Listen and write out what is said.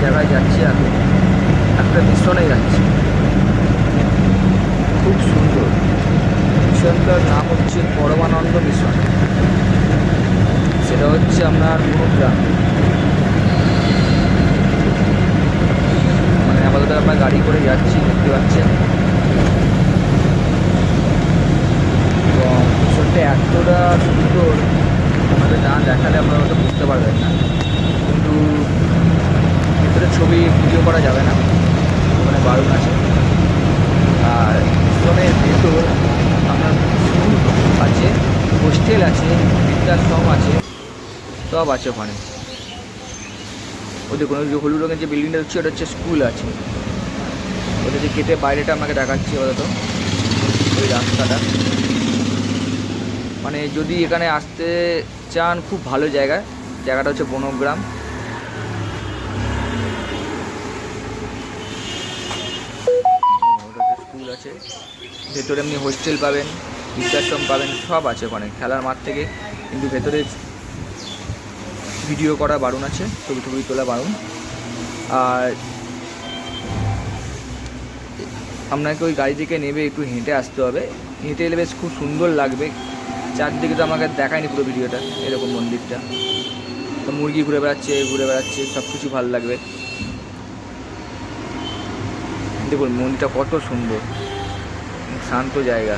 জায়গায় যাচ্ছে আমি। একটা মিশনে যাচ্ছি। খুব সুন্দর। মিশনটার নাম হচ্ছে পরমানন্দ মিশন। সেটা হচ্ছে আপনার গুরুগ্রাম। মানে আপাতত আমরা গাড়ি করে যাচ্ছি, দেখতে পাচ্ছেন। এবং মিশনটা এতটা সুন্দর, আমাদের না দেখালে আপনারা হয়তো বুঝতে পারবেন না। কিন্তু ছবি, ভিডিও করা যাবে না। মানে বারণ আছে। আর মিশনের ভেতর আপনার স্কুল আছে হোস্টেল আছে, বৃদ্ধাশ্রম আছে, সব আছে ওখানে। ওই যে হলুদ রঙের যে বিল্ডিংটা হচ্ছে, ওটা হচ্ছে স্কুল আছে। ওটা যে কেটে বাইরেটা আপনাকে দেখাচ্ছি ওটা ওই রাস্তাটা। মানে যদি এখানে আসতে চান, খুব ভালো জায়গা। জায়গাটা হচ্ছে বনগ্রাম। আছে। ভেতরে এমনি হোস্টেল পাবেন বৃদ্ধাশ্রম পাবেন, সব আছে ওখানে। খেলার মাঠ থেকে। কিন্তু ভেতরে ভিডিও করা বারণ আছে, ছবি টবি তোলা বারণ। আর আপনাকে ওই গাড়ি থেকে নেবে, একটু হেঁটে আসতে হবে। হেঁটে এলে বেশ খুব সুন্দর লাগবে। চারদিকে তো আমাকে দেখায়নি পুরো ভিডিওটা এরকম মন্দিরটা। তো মুরগি ঘুরে বেড়াচ্ছে ঘুরে বেড়াচ্ছে সব কিছু ভালো লাগবে। দেখুন, মন্দিরটা কত সুন্দর। শান্ত জায়গা